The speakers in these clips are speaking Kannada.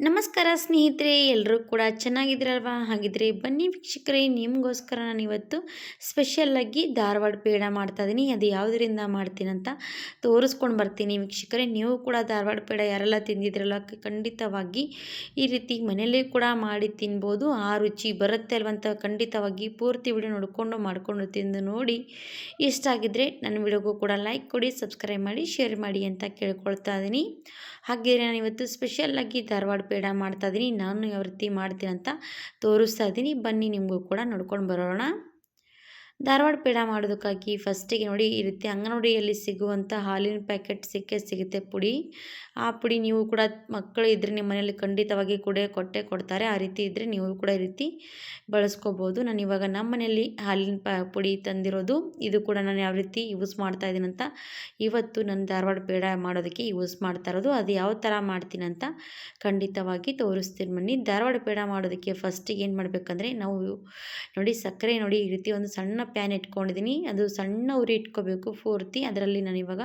ನಮಸ್ಕಾರ ಸ್ನೇಹಿತರೆ ಎಲ್ಲರೂ ಕೂಡ ಚೆನ್ನಾಗಿದ್ದೀರಲ್ವಾ? ಹಾಗಿದ್ರೆ ಬನ್ನಿ ವೀಕ್ಷಕರೇ, ನಿಮಗೋಸ್ಕರ ನಾನು ಇವತ್ತು ಸ್ಪೆಷಲ್ಲಾಗಿ ಧಾರವಾಡ ಪೇಡ ಮಾಡ್ತಾಯಿದ್ದೀನಿ ಅದು ಯಾವುದರಿಂದ ಮಾಡ್ತೀನಂತ ತೋರಿಸ್ಕೊಂಡು ಬರ್ತೀನಿ ವೀಕ್ಷಕರೇ. ನೀವು ಕೂಡ ಧಾರವಾಡ ಪೇಡ ಯಾರೆಲ್ಲ ತಿಂದಿದ್ರಲ್ಲ ಖಂಡಿತವಾಗಿ ಈ ರೀತಿ ಮನೆಯಲ್ಲೇ ಕೂಡ ಮಾಡಿ ತಿನ್ಬೋದು. ಆ ರುಚಿ ಬರುತ್ತೆ ಅಲ್ವಂತ ಖಂಡಿತವಾಗಿ ಪೂರ್ತಿ ವಿಡಿಯೋ ನೋಡಿಕೊಂಡು, ಮಾಡಿಕೊಂಡು ತಿಂದು ನೋಡಿ ಇಷ್ಟ ಆಗಿದ್ದರೆ ನನ್ನ ವಿಡಿಯೋಗೂ ಕೂಡ ಲೈಕ್ ಕೊಡಿ ಸಬ್ಸ್ಕ್ರೈಬ್ ಮಾಡಿ ಶೇರ್ ಮಾಡಿ ಅಂತ ಕೇಳ್ಕೊಳ್ತಾ ಇದ್ದೀನಿ ಹಾಗೆ ನಾನು ಇವತ್ತು ಸ್ಪೆಷಲ್ಲಾಗಿ ಧಾರವಾಡ ಪೇಡ ಮಾಡ್ತಾಯಿದ್ದೀನಿ ನಾನು ಯಾವ ರೀತಿ ಮಾಡ್ತೀನಿ ಅಂತ ತೋರಿಸ್ತಾ ಇದ್ದೀನಿ ಬನ್ನಿ ನಿಮಗೂ ಕೂಡ ನೋಡ್ಕೊಂಡು ಬರೋಣ. ಧಾರವಾಡ ಪೇಡ ಮಾಡೋದಕ್ಕಾಗಿ ಫಸ್ಟಿಗೆ ನೋಡಿ ಈ ರೀತಿ ಅಂಗನವಾಡಿಯಲ್ಲಿ ಸಿಗುವಂಥ ಹಾಲಿನ ಪ್ಯಾಕೆಟ್ ಸಿಕ್ಕೇ ಸಿಗುತ್ತೆ ಪುಡಿ. ಆ ಪುಡಿ ನೀವು ಕೂಡ ಮಕ್ಕಳು ಇದ್ದರೆ ನಿಮ್ಮ ಮನೆಯಲ್ಲಿ ಖಂಡಿತವಾಗಿ ಕೂಡ ಕೊಟ್ಟೆ ಕೊಡ್ತಾರೆ. ಆ ರೀತಿ ಇದ್ದರೆ ನೀವು ಕೂಡ ಈ ರೀತಿ ಬಳಸ್ಕೋಬೋದು. ನಾನು ಇವಾಗ ನಮ್ಮ ಮನೆಯಲ್ಲಿ ಹಾಲಿನ ಪುಡಿ ತಂದಿರೋದು. ಇದು ಕೂಡ ನಾನು ಯಾವ ರೀತಿ ಯೂಸ್ ಮಾಡ್ತಾ ಇದ್ದೀನಿ ಅಂತ ಇವತ್ತು ನಾನು ಧಾರವಾಡ ಪೇಡ ಮಾಡೋದಕ್ಕೆ ಯೂಸ್ ಮಾಡ್ತಾ ಇರೋದು. ಅದು ಯಾವ ಥರ ಮಾಡ್ತೀನಿ ಅಂತ ಖಂಡಿತವಾಗಿ ತೋರಿಸ್ತೀನಿ ಬನ್ನಿ. ಧಾರವಾಡ ಪೇಡ ಮಾಡೋದಕ್ಕೆ ಫಸ್ಟಿಗೆ ಏನು ಮಾಡಬೇಕಂದ್ರೆ ನಾವು ನೋಡಿ ಸಕ್ಕರೆ ನೋಡಿ ಈ ರೀತಿ ಒಂದು ಸಣ್ಣ ಪ್ಯಾನ್ ಇಟ್ಕೊಂಡಿದ್ದೀನಿ ಅದು ಸಣ್ಣ ಉರಿ ಇಟ್ಕೋಬೇಕು ಪೂರ್ತಿ. ಅದರಲ್ಲಿ ನಾನು ಇವಾಗ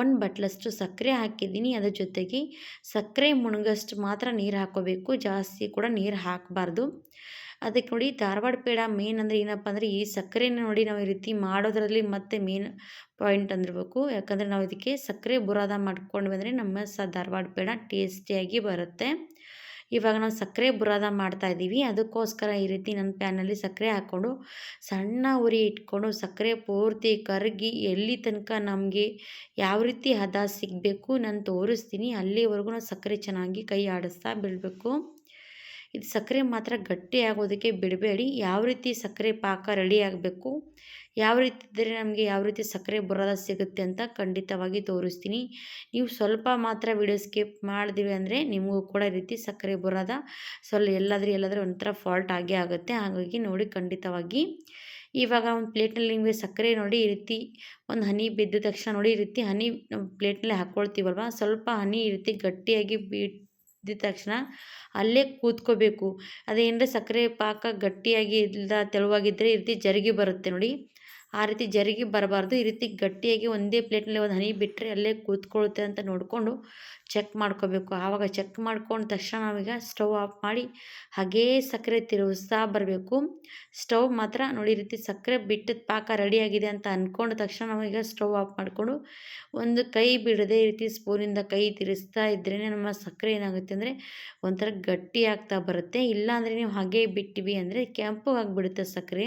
ಒಂದು ಬಟ್ಲಷ್ಟು ಸಕ್ಕರೆ ಹಾಕಿದ್ದೀನಿ. ಅದ್ರ ಜೊತೆಗೆ ಸಕ್ಕರೆ ಮುಣಗಷ್ಟು ಮಾತ್ರ ನೀರು ಹಾಕೋಬೇಕು. ಜಾಸ್ತಿ ಕೂಡ ನೀರು ಹಾಕಬಾರ್ದು. ಅದಕ್ಕೆ ನೋಡಿ ಧಾರವಾಡ ಪೇಡ ಮೇನ್ ಅಂದರೆ ಏನಪ್ಪ ಅಂದರೆ ಈ ಸಕ್ಕರೆನ ನೋಡಿ ನಾವು ಈ ರೀತಿ ಮಾಡೋದರಲ್ಲಿ ಮತ್ತೆ ಮೇನ್ ಪಾಯಿಂಟ್ ಅಂದಿರಬೇಕು. ಯಾಕಂದರೆ ನಾವು ಇದಕ್ಕೆ ಸಕ್ಕರೆ ಬುರಾದ ಮಾಡ್ಕೊಂಡು ಬಂದರೆ ನಮ್ಮ ಸ ಧಾರವಾಡ ಪೇಡ ಟೇಸ್ಟಿಯಾಗಿ ಬರುತ್ತೆ. ಇವಾಗ ನಾವು ಸಕ್ಕರೆ ಬುರಾದ ಮಾಡ್ತಾ ಇದ್ದೀವಿ. ಅದಕ್ಕೋಸ್ಕರ ಈ ರೀತಿ ನನ್ನ ಪ್ಯಾನಲ್ಲಿ ಸಕ್ಕರೆ ಹಾಕ್ಕೊಂಡು ಸಣ್ಣ ಉರಿ ಇಟ್ಕೊಂಡು ಸಕ್ಕರೆ ಪೂರ್ತಿ ಕರಗಿ ಎಲ್ಲಿ ತನಕ ನಮಗೆ ಯಾವ ರೀತಿ ಹದ ಸಿಗಬೇಕು ನಾನು ತೋರಿಸ್ತೀನಿ. ಅಲ್ಲಿವರೆಗೂ ನಾವು ಸಕ್ಕರೆ ಚೆನ್ನಾಗಿ ಕೈ ಆಡಿಸ್ತಾ ಬಿಡಬೇಕು ಇದು ಸಕ್ಕರೆ ಮಾತ್ರ ಗಟ್ಟಿ ಆಗೋದಕ್ಕೆ ಬಿಡಬೇಡಿ. ಯಾವ ರೀತಿ ಸಕ್ಕರೆ ಪಾಕ ರೆಡಿ ಆಗಬೇಕು, ಯಾವ ರೀತಿ ಇದ್ದರೆ ನಮಗೆ ಯಾವ ರೀತಿ ಸಕ್ಕರೆ ಬರೋದ ಸಿಗುತ್ತೆ ಅಂತ ಖಂಡಿತವಾಗಿ ತೋರಿಸ್ತೀನಿ. ನೀವು ಸ್ವಲ್ಪ ಮಾತ್ರ ವಿಡಿಯೋ ಸ್ಕಿಪ್ ಮಾಡಿದಿವಿ ಅಂದರೆ ನಿಮಗೂ ಕೂಡ ರೀತಿ ಸಕ್ಕರೆ ಬರೋದ ಸ್ವಲ್ಪ ಎಲ್ಲಾದರೂ ಎಲ್ಲಾದರೂ ಒಂಥರ ಫಾಲ್ಟ್ ಆಗೇ ಆಗುತ್ತೆ. ಹಾಗಾಗಿ ನೋಡಿ ಖಂಡಿತವಾಗಿ. ಇವಾಗ ಒಂದು ಪ್ಲೇಟ್ನಲ್ಲಿ ನಿಮಗೆ ಸಕ್ಕರೆ ನೋಡಿ ಈ ರೀತಿ ಒಂದು ಹನಿ ಬಿದ್ದ ತಕ್ಷಣ ನೋಡಿ ಈ ರೀತಿ ಹನಿ ಪ್ಲೇಟ್ನಲ್ಲಿ ಹಾಕ್ಕೊಳ್ತೀವಲ್ವ ಸ್ವಲ್ಪ ಹನಿ ಈ ರೀತಿ ಗಟ್ಟಿಯಾಗಿ ಬಿದ್ದ ತಕ್ಷಣ ಅಲ್ಲೇ ಕೂತ್ಕೋಬೇಕು. ಅದೇನರ ಸಕ್ಕರೆ ಪಾಕ ಗಟ್ಟಿಯಾಗಿ ಇಲ್ಲ ತೆಳುವಾಗಿದ್ದರೆ ಈ ರೀತಿ ಜರುಗಿ ಬರುತ್ತೆ ನೋಡಿ. ಆ ರೀತಿ ಜರುಗಿ ಬರಬಾರ್ದು. ಈ ರೀತಿ ಗಟ್ಟಿಯಾಗಿ ಒಂದೇ ಪ್ಲೇಟ್ನಲ್ಲಿ ಒಂದು ಹನಿ ಬಿಟ್ಟರೆ ಅಲ್ಲೇ ಕೂತ್ಕೊಳ್ಳುತ್ತೆ ಅಂತ ನೋಡಿಕೊಂಡು ಚೆಕ್ ಮಾಡ್ಕೋಬೇಕು. ಆವಾಗ ಚೆಕ್ ಮಾಡ್ಕೊಂಡು ತಕ್ಷಣ ನಾವೀಗ ಸ್ಟವ್ ಆಫ್ ಮಾಡಿ ಹಾಗೇ ಸಕ್ಕರೆ ತಿರುಗಿಸ್ತಾ ಬರಬೇಕು. ಸ್ಟವ್ ಮಾತ್ರ ನೋಡಿ ಈ ರೀತಿ ಸಕ್ಕರೆ ಬಿಟ್ಟದ ಪಾಕ ರೆಡಿಯಾಗಿದೆ ಅಂತ ಅಂದ್ಕೊಂಡ ತಕ್ಷಣ ನಾವೀಗ ಸ್ಟವ್ ಆಫ್ ಮಾಡಿಕೊಂಡು ಒಂದು ಕೈ ಬಿಡದೆ ಈ ರೀತಿ ಸ್ಪೂನಿಂದ ಕೈ ತಿರುಗಿಸ್ತಾ ಇದ್ರೇ ನಮ್ಮ ಸಕ್ಕರೆ ಏನಾಗುತ್ತೆ ಅಂದರೆ ಒಂಥರ ಗಟ್ಟಿ ಆಗ್ತಾ ಬರುತ್ತೆ. ಇಲ್ಲಾಂದರೆ ನೀವು ಹಾಗೇ ಬಿಟ್ಟಿವಿ ಅಂದರೆ ಕೆಂಪು ಆಗಿಬಿಡುತ್ತೆ ಸಕ್ಕರೆ.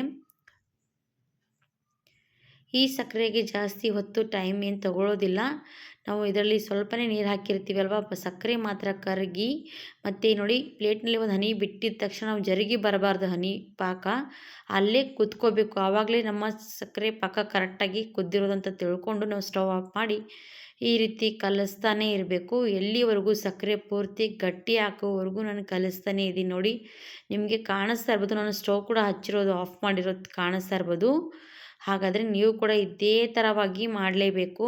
ಈ ಸಕ್ಕರೆಗೆ ಜಾಸ್ತಿ ಹೊತ್ತು ಟೈಮ್ ಏನು ತಗೊಳ್ಳೋದಿಲ್ಲ ನಾವು ಇದರಲ್ಲಿ ಸ್ವಲ್ಪನೇ ನೀರು ಹಾಕಿರ್ತೀವಲ್ವ ಸಕ್ಕರೆ ಮಾತ್ರ ಕರಗಿ, ಮತ್ತು ನೋಡಿ ಪ್ಲೇಟ್ನಲ್ಲಿ ಒಂದು ಹನಿ ಬಿಟ್ಟಿದ ತಕ್ಷಣ ನಾವು ಜರುಗಿ ಬರಬಾರ್ದು ಹನಿ ಪಾಕ. ಅಲ್ಲೇ ಕುದ್ಕೋಬೇಕು ಆವಾಗಲೇ ನಮ್ಮ ಸಕ್ಕರೆ ಪಾಕ ಕರೆಕ್ಟಾಗಿ ಕುದ್ದಿರೋದಂತ ತಿಳ್ಕೊಂಡು ನಾವು ಸ್ಟವ್ ಆಫ್ ಮಾಡಿ ಈ ರೀತಿ ಕಲಿಸ್ತಾನೇ ಇರಬೇಕು. ಎಲ್ಲಿವರೆಗೂ ಸಕ್ಕರೆ ಪೂರ್ತಿ ಗಟ್ಟಿ ಹಾಕೋವರೆಗೂ ನಾನು ಕಲಿಸ್ತಾನೇ ಇದ್ದೀನಿ ನೋಡಿ. ನಿಮಗೆ ಕಾಣಿಸ್ತಾ ಇರ್ಬೋದು. ನಾನು ಸ್ಟವ್ ಕೂಡ ಹಚ್ಚಿರೋದು ಆಫ್ ಮಾಡಿರೋದು ಕಾಣಿಸ್ತಾ ಇರ್ಬೋದು. ಹಾಗಾದರೆ ನೀವು ಕೂಡ ಇದೇ ಥರವಾಗಿ ಮಾಡಲೇಬೇಕು.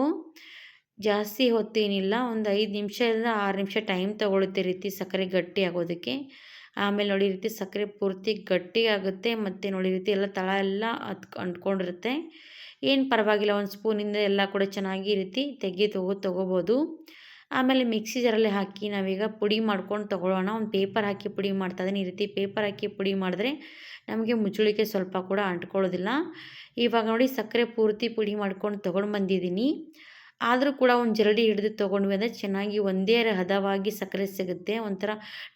ಜಾಸ್ತಿ ಹೊತ್ತೇನಿಲ್ಲ, ಒಂದು ಐದು ನಿಮಿಷದಿಂದ ಆರು ನಿಮಿಷ ಟೈಮ್ ತೊಗೊಳುತ್ತೆ ರೀತಿ ಸಕ್ಕರೆ ಗಟ್ಟಿ ಆಗೋದಕ್ಕೆ. ಆಮೇಲೆ ನೋಡಿ ರೀತಿ ಸಕ್ಕರೆ ಪೂರ್ತಿ ಗಟ್ಟಿ ಆಗುತ್ತೆ, ಮತ್ತು ನೋಡಿ ರೀತಿ ಎಲ್ಲ ತಳ ಎಲ್ಲ ಹತ್ ಅಂಟ್ಕೊಂಡಿರುತ್ತೆ. ಏನು ಪರವಾಗಿಲ್ಲ, ಒಂದು ಸ್ಪೂನಿಂದ ಎಲ್ಲ ಕೂಡ ಚೆನ್ನಾಗಿ ರೀತಿ ತೆಗಿ ತಗೋ, ತೊಗೋಬೋದು. ಆಮೇಲೆ ಮಿಕ್ಸಿ ಜಾರಲ್ಲಿ ಹಾಕಿ ನಾವೀಗ ಪುಡಿ ಮಾಡ್ಕೊಂಡು ತೊಗೊಳ್ಳೋಣ. ಒಂದು ಪೇಪರ್ ಹಾಕಿ ಪುಡಿ ಮಾಡ್ತಾ ಅದನ್ನ ಈ ರೀತಿ ಪೇಪರ್ ಹಾಕಿ ಪುಡಿ ಮಾಡಿದ್ರೆ ನಮಗೆ ಮುಚ್ಚಳಿಕೆ ಸ್ವಲ್ಪ ಕೂಡ ಅಂಟ್ಕೊಳ್ಳೋದಿಲ್ಲ. ಇವಾಗ ನೋಡಿ ಸಕ್ಕರೆ ಪೂರ್ತಿ ಪುಡಿ ಮಾಡ್ಕೊಂಡು ತೊಗೊಂಡು ಬಂದಿದ್ದೀನಿ. ಆದರೂ ಕೂಡ ಒಂದು ಜರಡಿ ಹಿಡಿದು ತೊಗೊಂಡ್ವಿ ಅಂದರೆ ಚೆನ್ನಾಗಿ ಒಂದೇ ಹದವಾಗಿ ಸಕ್ಕರೆ ಸಿಗುತ್ತೆ. ಒಂಥರ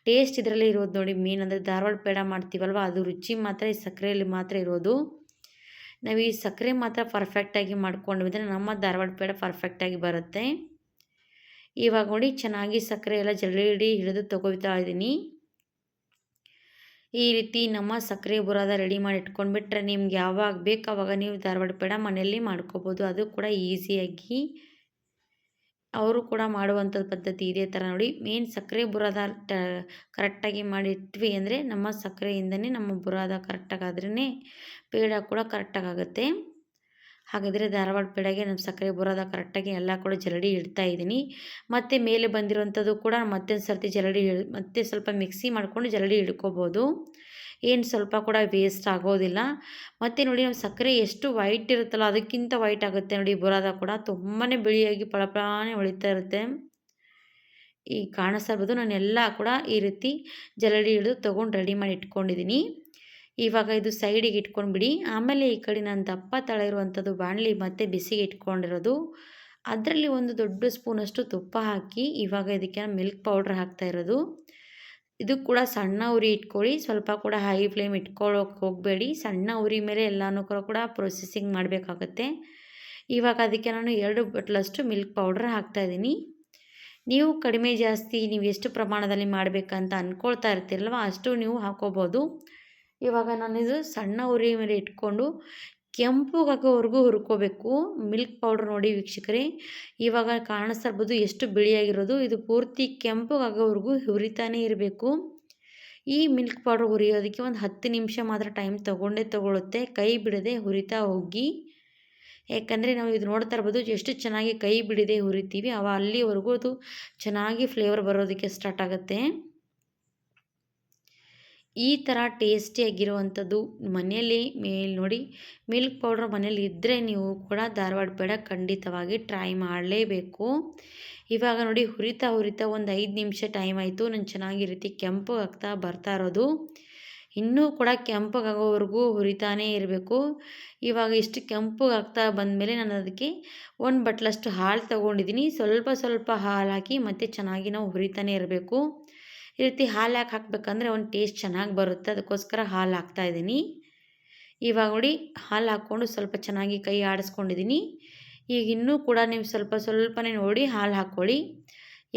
ಟೇಸ್ಟ್ ಇದರಲ್ಲಿ ಇರೋದು ನೋಡಿ ಮೇನ್ ಅಂದರೆ ಧಾರವಾಡ ಪೇಡ ಮಾಡ್ತೀವಲ್ವ? ಅದು ರುಚಿ ಮಾತ್ರ, ಈ ಸಕ್ಕರೆಯಲ್ಲಿ ಮಾತ್ರ ಇರೋದು. ನಾವು ಈ ಸಕ್ಕರೆ ಮಾತ್ರ ಪರ್ಫೆಕ್ಟಾಗಿ ಮಾಡ್ಕೊಂಡ್ವಿ ಅಂದರೆ ನಮ್ಮ ಧಾರವಾಡ ಪೇಡ ಪರ್ಫೆಕ್ಟಾಗಿ ಬರುತ್ತೆ. ಇವಾಗ ನೋಡಿ ಚೆನ್ನಾಗಿ ಸಕ್ಕರೆ ಎಲ್ಲ ಜರಡಿ ಹಿಡಿದು ತೊಗೋತಾ ಇದ್ದೀನಿ. ಈ ರೀತಿ ನಮ್ಮ ಸಕ್ಕರೆ ಬುರಾದ ರೆಡಿ ಮಾಡಿ ಇಟ್ಕೊಂಡ್ಬಿಟ್ರೆ ನಿಮ್ಗೆ ಯಾವಾಗ ಬೇಕು ಅವಾಗ ನೀವು ಧಾರವಾಡ ಪೇಡ ಮನೆಯಲ್ಲಿ ಮಾಡ್ಕೋಬೋದು. ಅದು ಕೂಡ ಈಸಿಯಾಗಿ. ಅವರು ಕೂಡ ಮಾಡುವಂಥದ್ದು ಪದ್ಧತಿ ಇದೇ ಥರ ನೋಡಿ. ಮೇನ್ ಸಕ್ಕರೆ ಬುರಾದ ಕರೆಕ್ಟಾಗಿ ಮಾಡಿಟ್ವಿ ಅಂದರೆ ನಮ್ಮ ಸಕ್ಕರೆಯಿಂದನೇ ನಮ್ಮ ಬುರಾದ ಕರೆಕ್ಟಾಗಾದ್ರೇ ಪೇಡ ಕೂಡ ಕರೆಕ್ಟಾಗಿ ಆಗುತ್ತೆ ಹಾಗಾದರೆ ಧಾರವಾಡ ಪೇಡೆಗೆ ನಮ್ಮ ಸಕ್ಕರೆ ಬರೋದ ಕರೆಕ್ಟಾಗಿ ಎಲ್ಲ ಕೂಡ ಜರಡಿ ಇಡ್ತಾ ಇದ್ದೀನಿ. ಮತ್ತು ಮೇಲೆ ಬಂದಿರುವಂಥದ್ದು ಕೂಡ ಮತ್ತೊಂದು ಸರ್ತಿ ಜರಡಿ ಮತ್ತೆ ಸ್ವಲ್ಪ ಮಿಕ್ಸಿ ಮಾಡಿಕೊಂಡು ಜರಡಿ ಇಡ್ಕೋಬೋದು. ಏನು ಸ್ವಲ್ಪ ಕೂಡ ವೇಸ್ಟ್ ಆಗೋದಿಲ್ಲ. ಮತ್ತು ನೋಡಿ ನಮ್ಮ ಸಕ್ಕರೆ ಎಷ್ಟು ವೈಟ್ ಇರುತ್ತಲ್ಲ, ಅದಕ್ಕಿಂತ ವೈಟ್ ಆಗುತ್ತೆ ನೋಡಿ ಬುರಾದ ಕೂಡ. ತುಂಬಾ ಬಿಳಿಯಾಗಿ ಪಳಪಳಾನೆ ಹೊಳಿತಾ ಇರುತ್ತೆ. ಈ ಕಾಣಿಸ್ತಾ ನಾನು ಎಲ್ಲ ಕೂಡ ಈ ರೀತಿ ಜಲಡಿ ಹಿಡಿದು ತೊಗೊಂಡು ರೆಡಿ ಮಾಡಿ ಇಟ್ಕೊಂಡಿದ್ದೀನಿ. ಇವಾಗ ಇದು ಸೈಡಿಗೆ ಇಟ್ಕೊಂಡ್ಬಿಡಿ. ಆಮೇಲೆ ಈ ಕಡೆ ನಾನು ದಪ್ಪ ತಳ ಇರುವಂಥದ್ದು ಬಾಣಲಿ ಮತ್ತು ಬಿಸಿಗೆ ಇಟ್ಕೊಂಡಿರೋದು. ಅದರಲ್ಲಿ ಒಂದು ದೊಡ್ಡ ಸ್ಪೂನಷ್ಟು ತುಪ್ಪ ಹಾಕಿ ಇವಾಗ ಇದಕ್ಕೆ ಮಿಲ್ಕ್ ಪೌಡ್ರ್ ಹಾಕ್ತಾ ಇರೋದು. ಇದು ಕೂಡ ಸಣ್ಣ ಉರಿ ಇಟ್ಕೊಳ್ಳಿ. ಸ್ವಲ್ಪ ಕೂಡ ಹೈ ಫ್ಲೇಮ್ ಇಟ್ಕೊಳ್ಳೋಕೆ ಹೋಗಬೇಡಿ. ಸಣ್ಣ ಉರಿ ಮೇಲೆ ಎಲ್ಲನೂ ಕೂಡ ಪ್ರೊಸೆಸಿಂಗ್ ಮಾಡಬೇಕಾಗತ್ತೆ. ಇವಾಗ ಅದಕ್ಕೆ ನಾನು ಎರಡು ಬಟ್ಲಷ್ಟು ಮಿಲ್ಕ್ ಪೌಡ್ರ್ ಹಾಕ್ತಾಯಿದ್ದೀನಿ ನೀವು ಕಡಿಮೆ ಜಾಸ್ತಿ, ನೀವು ಎಷ್ಟು ಪ್ರಮಾಣದಲ್ಲಿ ಮಾಡಬೇಕಂತ ಅಂದ್ಕೊಳ್ತಾ ಇರ್ತೀರಲ್ವ, ಅಷ್ಟು ನೀವು ಹಾಕೋಬೋದು. ಇವಾಗ ನಾನಿದು ಸಣ್ಣ ಉರಿ ಮೇಲೆ ಇಟ್ಕೊಂಡು ಕೆಂಪುಗಾಗೋವರೆಗೂ ಹುರ್ಕೋಬೇಕು. ಮಿಲ್ಕ್ ಪೌಡ್ರ್ ನೋಡಿ ವೀಕ್ಷಕರೇ. ಇವಾಗ ಕಾಣಿಸ್ತಾ ಎಷ್ಟು ಬಿಳಿಯಾಗಿರೋದು. ಇದು ಪೂರ್ತಿ ಕೆಂಪುಗಾಗೋವರೆಗೂ ಹುರಿತಾನೇ ಇರಬೇಕು. ಈ ಮಿಲ್ಕ್ ಪೌಡ್ರ್ ಹುರಿಯೋದಕ್ಕೆ ಒಂದು ಹತ್ತು ನಿಮಿಷ ಮಾತ್ರ ಟೈಮ್ ತೊಗೊಂಡೇ ತೊಗೊಳುತ್ತೆ. ಕೈ ಬಿಡದೆ ಹುರಿತಾ ಹೋಗಿ. ಯಾಕಂದರೆ ನಾವು ಇದು ನೋಡ್ತಾ ಇರ್ಬೋದು ಎಷ್ಟು ಚೆನ್ನಾಗಿ ಕೈ ಬಿಡದೆ ಹುರಿತೀವಿ. ಅವ ಅಲ್ಲಿವರೆಗೂ ಅದು ಚೆನ್ನಾಗಿ ಫ್ಲೇವರ್ ಬರೋದಕ್ಕೆ ಸ್ಟಾರ್ಟ್ ಆಗುತ್ತೆ. ಈ ಥರ ಟೇಸ್ಟಿಯಾಗಿರುವಂಥದ್ದು ಮನೆಯಲ್ಲಿ ಮೇಲ್ ನೋಡಿ, ಮಿಲ್ಕ್ ಪೌಡ್ರ್ ಮನೇಲಿ ಇದ್ದರೆ ನೀವು ಕೂಡ ಧಾರವಾಡ ಬೇಡ ಖಂಡಿತವಾಗಿ ಟ್ರೈ ಮಾಡಲೇಬೇಕು. ಇವಾಗ ನೋಡಿ ಹುರಿತಾ ಹುರಿತಾ ಒಂದು ಐದು ನಿಮಿಷ ಟೈಮ್ ಆಯಿತು. ನಾನು ಚೆನ್ನಾಗಿ ರೀತಿ ಕೆಂಪು ಆಗ್ತಾ ಬರ್ತಾ ಇರೋದು. ಇನ್ನೂ ಕೂಡ ಕೆಂಪಗಾಗೋವರೆಗೂ ಹುರಿತಾನೇ ಇರಬೇಕು. ಇವಾಗ ಇಷ್ಟು ಕೆಂಪಗಾಗ್ತಾ ಬಂದಮೇಲೆ ನಾನು ಅದಕ್ಕೆ ಒಂದು ಬಟ್ಲಷ್ಟು ಹಾಲು ತೊಗೊಂಡಿದ್ದೀನಿ. ಸ್ವಲ್ಪ ಸ್ವಲ್ಪ ಹಾಲು ಹಾಕಿ ಮತ್ತು ಚೆನ್ನಾಗಿ ನಾವು ಹುರಿತಾನೇ ಇರಬೇಕು. ಈ ರೀತಿ ಹಾಲು ಯಾಕೆ ಹಾಕಬೇಕಂದ್ರೆ ಒಂದು ಟೇಸ್ಟ್ ಚೆನ್ನಾಗಿ ಬರುತ್ತೆ. ಅದಕ್ಕೋಸ್ಕರ ಹಾಲು ಹಾಕ್ತಾ ಇದ್ದೀನಿ. ಇವಾಗ ನೋಡಿ, ಹಾಲು ಹಾಕ್ಕೊಂಡು ಸ್ವಲ್ಪ ಚೆನ್ನಾಗಿ ಕೈ ಆಡಿಸ್ಕೊಂಡಿದ್ದೀನಿ. ಈಗ ಇನ್ನೂ ಕೂಡ ನೀವು ಸ್ವಲ್ಪ ಸ್ವಲ್ಪನೇ ನೋಡಿ ಹಾಲು ಹಾಕ್ಕೊಳ್ಳಿ.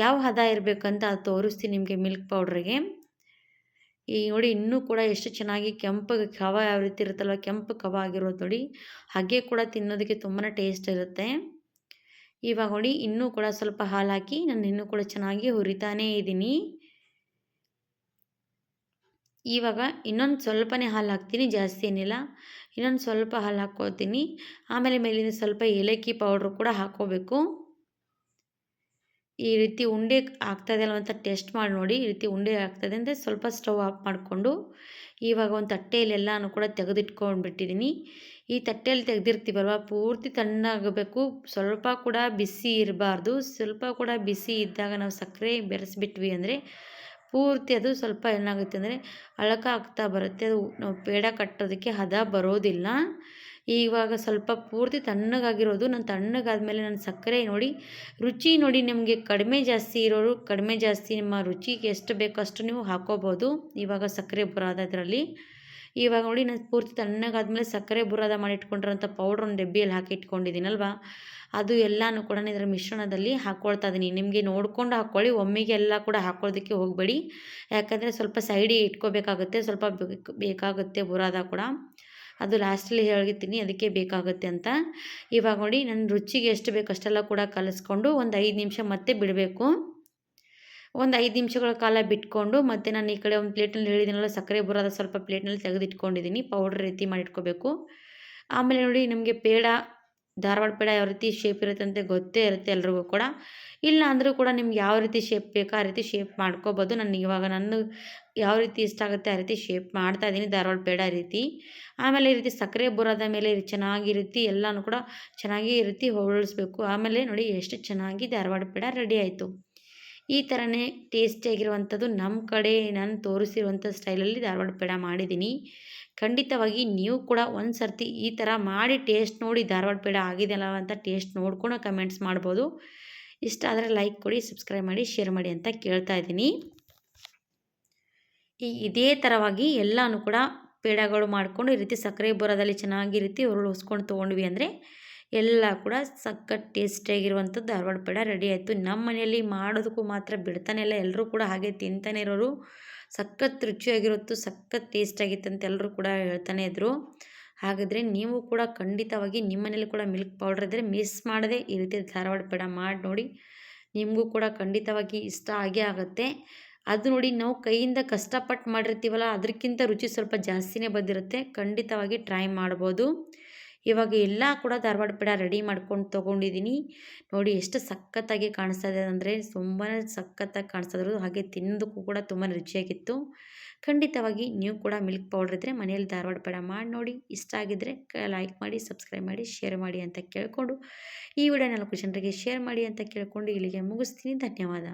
ಯಾವ ಹದ ಇರಬೇಕಂತ ಅದು ತೋರಿಸ್ತೀನಿ ನಿಮಗೆ ಮಿಲ್ಕ್ ಪೌಡ್ರಿಗೆ. ಈ ನೋಡಿ ಇನ್ನೂ ಕೂಡ ಎಷ್ಟು ಚೆನ್ನಾಗಿ ಕೆಂಪು ಕವ ಯಾವ ರೀತಿ ಇರುತ್ತಲ್ವ, ಕೆಂಪು ಕವ ಆಗಿರೋದು ನೋಡಿ, ಹಾಗೆ ಕೂಡ ತಿನ್ನೋದಕ್ಕೆ ತುಂಬಾ ಟೇಸ್ಟ್ ಇರುತ್ತೆ. ಇವಾಗ ನೋಡಿ ಇನ್ನೂ ಕೂಡ ಸ್ವಲ್ಪ ಹಾಲು ಹಾಕಿ, ನಾನು ಇನ್ನೂ ಕೂಡ ಚೆನ್ನಾಗಿ ಹುರಿತಾನೇ ಇದ್ದೀನಿ. ಇವಾಗ ಇನ್ನೊಂದು ಸ್ವಲ್ಪನೇ ಹಾಲು ಹಾಕ್ತೀನಿ, ಜಾಸ್ತಿ ಏನಿಲ್ಲ. ಇನ್ನೊಂದು ಸ್ವಲ್ಪ ಹಾಲು ಹಾಕ್ಕೋತೀನಿ ಆಮೇಲೆ ಮೇಲಿಂದ ಸ್ವಲ್ಪ ಏಲಕ್ಕಿ ಪೌಡ್ರು ಕೂಡ ಹಾಕ್ಕೋಬೇಕು. ಈ ರೀತಿ ಉಂಡೆ ಆಗ್ತಾಯಿದೆಯಲ್ಲ ಅಂತ ಟೆಸ್ಟ್ ಮಾಡಿ ನೋಡಿ. ಈ ರೀತಿ ಉಂಡೆ ಆಗ್ತದೆ ಅಂದರೆ ಸ್ವಲ್ಪ ಸ್ಟವ್ ಆಫ್ ಮಾಡಿಕೊಂಡು ಇವಾಗ ಒಂದು ತಟ್ಟೆಯಲ್ಲಿ ಎಲ್ಲನೂ ಕೂಡ ತೆಗೆದಿಟ್ಕೊಂಡ್ಬಿಟ್ಟಿದ್ದೀನಿ ಈ ತಟ್ಟೆಯಲ್ಲಿ ತೆಗೆದಿರ್ತೀವಲ್ವ, ಪೂರ್ತಿ ತಣ್ಣಾಗಬೇಕು ಸ್ವಲ್ಪ ಕೂಡ ಬಿಸಿ ಇರಬಾರ್ದು. ಸ್ವಲ್ಪ ಕೂಡ ಬಿಸಿ ಇದ್ದಾಗ ನಾವು ಸಕ್ಕರೆ ಬೆರೆಸಿಬಿಟ್ವಿ ಅಂದರೆ ಪೂರ್ತಿ ಅದು ಸ್ವಲ್ಪ ಏನಾಗುತ್ತೆ ಅಂದರೆ ಅಳಕ ಆಗ್ತಾ ಬರುತ್ತೆ, ಅದು ನಾವು ಪೇಡ ಕಟ್ಟೋದಕ್ಕೆ ಹದ ಬರೋದಿಲ್ಲ. ಇವಾಗ ಸ್ವಲ್ಪ ಪೂರ್ತಿ ತಣ್ಣಗಾಗಿರೋದು, ನಾನು ತಣ್ಣಗಾದ್ಮೇಲೆ ನಾನು ಸಕ್ಕರೆ ನೋಡಿ, ರುಚಿ ನೋಡಿ ನಿಮಗೆ ಕಡಿಮೆ ಜಾಸ್ತಿ ಇರೋರು, ಕಡಿಮೆ ಜಾಸ್ತಿ ನಿಮ್ಮ ರುಚಿಗೆ ಎಷ್ಟು ಬೇಕೋ ಅಷ್ಟು ನೀವು ಹಾಕೋಬೋದು. ಇವಾಗ ಸಕ್ಕರೆ ಬರೋದ್ರಲ್ಲಿ ಇವಾಗ ನೋಡಿ ನಾನು ಪೂರ್ತಿ ತಣ್ಣಗಾದ್ಮೇಲೆ ಸಕ್ಕರೆ ಬುರಾದ ಮಾಡಿಟ್ಕೊಂಡಿರೋಂಥ ಪೌಡ್ರ್ ಒಂದು ಡಬ್ಬಿಯಲ್ಲಿ ಹಾಕಿ ಇಟ್ಕೊಂಡಿದ್ದೀನಲ್ವ? ಅದು ಎಲ್ಲನೂ ಕೂಡ ಇದರ ಮಿಶ್ರಣದಲ್ಲಿ ಹಾಕ್ಕೊಳ್ತಾ ಇದ್ದೀನಿ ನಿಮಗೆ ನೋಡ್ಕೊಂಡು ಹಾಕ್ಕೊಳ್ಳಿ ಒಮ್ಮೆಗೆ ಎಲ್ಲ ಕೂಡ ಹಾಕ್ಕೊಳ್ಳೋದಕ್ಕೆ ಹೋಗಬೇಡಿ. ಯಾಕಂದರೆ ಸ್ವಲ್ಪ ಸೈಡಿಗೆ ಇಟ್ಕೋಬೇಕಾಗುತ್ತೆ, ಸ್ವಲ್ಪ ಬೇಕಾಗುತ್ತೆ ಬುರಾದ ಕೂಡ. ಅದು ಲಾಸ್ಟಲ್ಲಿ ಹೇಳ್ತೀನಿ, ಅದಕ್ಕೆ ಬೇಕಾಗುತ್ತೆ ಅಂತ. ಇವಾಗ ನೋಡಿ, ನನ್ನ ರುಚಿಗೆ ಎಷ್ಟು ಬೇಕು ಅಷ್ಟೆಲ್ಲ ಕೂಡ ಕಲಿಸ್ಕೊಂಡು ಒಂದು ಐದು ನಿಮಿಷ ಮತ್ತೆ ಬಿಡಬೇಕು. ಒಂದು ಐದು ನಿಮಿಷಗಳ ಕಾಲ ಬಿಟ್ಕೊಂಡು ಮತ್ತು ನಾನು ಈ ಕಡೆ ಒಂದು ಪ್ಲೇಟ್ನಲ್ಲಿ ಹೇಳಿದ್ದೀನಲ್ಲ ಸಕ್ಕರೆ ಬುರಾದ ಸ್ವಲ್ಪ ಪ್ಲೇಟ್ನಲ್ಲಿ ತೆಗೆದಿಟ್ಕೊಂಡಿದ್ದೀನಿ ಪೌಡ್ರ್ ರೀತಿ ಮಾಡಿಟ್ಕೋಬೇಕು. ಆಮೇಲೆ ನೋಡಿ ನಮಗೆ ಪೇಡ, ಧಾರವಾಡ ಪೇಡ ಯಾವ ರೀತಿ ಶೇಪ್ ಇರುತ್ತೆ ಅಂತ ಗೊತ್ತೇ ಇರುತ್ತೆ ಎಲ್ರಿಗೂ ಕೂಡ. ಇಲ್ಲ ಅಂದರೂ ಕೂಡ ನಿಮ್ಗೆ ಯಾವ ರೀತಿ ಶೇಪ್ ಬೇಕೋ ಆ ರೀತಿ ಶೇಪ್ ಮಾಡ್ಕೋಬೋದು. ನಾನು ಇವಾಗ ನನ್ನ ಯಾವ ರೀತಿ ಇಷ್ಟ ಆಗುತ್ತೆ ಆ ರೀತಿ ಶೇಪ್ ಮಾಡ್ತಾ ಇದ್ದೀನಿ ಧಾರವಾಡ ಪೇಡ ರೀತಿ. ಆಮೇಲೆ ಈ ರೀತಿ ಸಕ್ಕರೆ ಬುರದ ಮೇಲೆ ಚೆನ್ನಾಗಿ ರೀತಿ ಎಲ್ಲನೂ ಕೂಡ ಚೆನ್ನಾಗಿ ರೀತಿ ಹೋಳಿಸ್ಬೇಕು ಆಮೇಲೆ ನೋಡಿ ಎಷ್ಟು ಚೆನ್ನಾಗಿ ಧಾರವಾಡ ಪೇಡ ರೆಡಿ ಆಯಿತು. ಈ ಥರನೇ ಟೇಸ್ಟಿಯಾಗಿರುವಂಥದ್ದು ನಮ್ಮ ಕಡೆ ನಾನು ತೋರಿಸಿರುವಂಥ ಸ್ಟೈಲಲ್ಲಿ ಧಾರವಾಡ ಪೇಡ ಮಾಡಿದ್ದೀನಿ. ಖಂಡಿತವಾಗಿ ನೀವು ಕೂಡ ಒಂದು ಸರ್ತಿ ಈ ಥರ ಮಾಡಿ ಟೇಸ್ಟ್ ನೋಡಿ ಧಾರವಾಡ ಪೇಡ ಆಗಿದೆಯಲ್ಲ ಅಂತ ಟೇಸ್ಟ್ ನೋಡ್ಕೊಂಡು ಕಮೆಂಟ್ಸ್ ಮಾಡ್ಬೋದು. ಇಷ್ಟ ಆದರೆ ಲೈಕ್ ಕೊಡಿ, ಸಬ್ಸ್ಕ್ರೈಬ್ ಮಾಡಿ, ಶೇರ್ ಮಾಡಿ ಅಂತ ಕೇಳ್ತಾ ಇದ್ದೀನಿ. ಈ ಇದೇ ಥರವಾಗಿ ಎಲ್ಲನೂ ಕೂಡ ಪೇಡಗಳು ಮಾಡಿಕೊಂಡು ಈ ರೀತಿ ಸಕ್ಕರೆ ಬರೋದಲ್ಲಿ ಚೆನ್ನಾಗಿ ರೀತಿ ಉರುಳಿಸ್ಕೊಂಡು ತೊಗೊಂಡ್ವಿ ಅಂದರೆ ಎಲ್ಲ ಕೂಡ ಸಖತ್ ಟೇಸ್ಟಿಯಾಗಿರುವಂಥ ಧಾರವಾಡ ಪೇಡ ರೆಡಿ ಆಯಿತು. ನಮ್ಮ ಮನೆಯಲ್ಲಿ ಮಾಡೋದಕ್ಕೂ ಮಾತ್ರ ಬಿಡ್ತಾನೆ ಇಲ್ಲ. ಎಲ್ಲರೂ ಕೂಡ ಹಾಗೆ ತಿಂತಾನೆ ಇರೋರು ಸಖತ್ ರುಚಿಯಾಗಿರುತ್ತು, ಸಖತ್ ಟೇಸ್ಟಾಗಿತ್ತು ಅಂತ ಎಲ್ಲರೂ ಕೂಡ ಹೇಳ್ತಾನೆ ಇದ್ರು. ಹಾಗಾದರೆ ನೀವು ಕೂಡ ಖಂಡಿತವಾಗಿ ನಿಮ್ಮ ಮನೇಲಿ ಕೂಡ ಮಿಲ್ಕ್ ಪೌಡರ್ ಇದ್ದರೆ ಮಿಸ್ ಮಾಡದೆ ಈ ರೀತಿ ಧಾರವಾಡ ಪೇಡ ಮಾಡಿ ನೋಡಿ. ನಿಮಗೂ ಕೂಡ ಖಂಡಿತವಾಗಿ ಇಷ್ಟ ಆಗೇ ಆಗುತ್ತೆ. ಅದು ನೋಡಿ ನಾವು ಕೈಯಿಂದ ಕಷ್ಟಪಟ್ಟು ಮಾಡಿರ್ತೀವಲ್ಲ, ಅದಕ್ಕಿಂತ ರುಚಿ ಸ್ವಲ್ಪ ಜಾಸ್ತಿನೇ ಬಂದಿರುತ್ತೆ. ಖಂಡಿತವಾಗಿ ಟ್ರೈ ಮಾಡ್ಬೋದು. ಇವಾಗ ಎಲ್ಲ ಕೂಡ ಧಾರವಾಡ ಪೇಡ ರೆಡಿ ಮಾಡ್ಕೊಂಡು ತೊಗೊಂಡಿದ್ದೀನಿ ನೋಡಿ ಎಷ್ಟು ಸಖತ್ತಾಗಿ ಕಾಣಿಸ್ತಾ ಇದೆ ಅಂದರೆ ತುಂಬಾ ಸಖತ್ತಾಗಿ ಕಾಣಿಸ್ತಾ ಇದ್ರು ಹಾಗೆ ತಿನ್ನೋದಕ್ಕೂ ಕೂಡ ತುಂಬಾ ರುಚಿಯಾಗಿತ್ತು. ಖಂಡಿತವಾಗಿ ನೀವು ಕೂಡ ಮಿಲ್ಕ್ ಪೌಡ್ರ್ ಇದ್ದರೆ ಮನೆಯಲ್ಲಿ ಧಾರವಾಡ ಪೇಡ ಮಾಡಿ ನೋಡಿ. ಇಷ್ಟ ಆಗಿದ್ದರೆ ಲೈಕ್ ಮಾಡಿ ಸಬ್ಸ್ಕ್ರೈಬ್ ಮಾಡಿ ಶೇರ್ ಮಾಡಿ ಅಂತ ಕೇಳಿಕೊಂಡು ಈ ವಿಡಿಯೋ ನಾಲ್ಕು ಜನರಿಗೆ ಶೇರ್ ಮಾಡಿ ಅಂತ ಕೇಳಿಕೊಂಡು ಇಲ್ಲಿಗೆ ಮುಗಿಸ್ತೀನಿ. ಧನ್ಯವಾದ.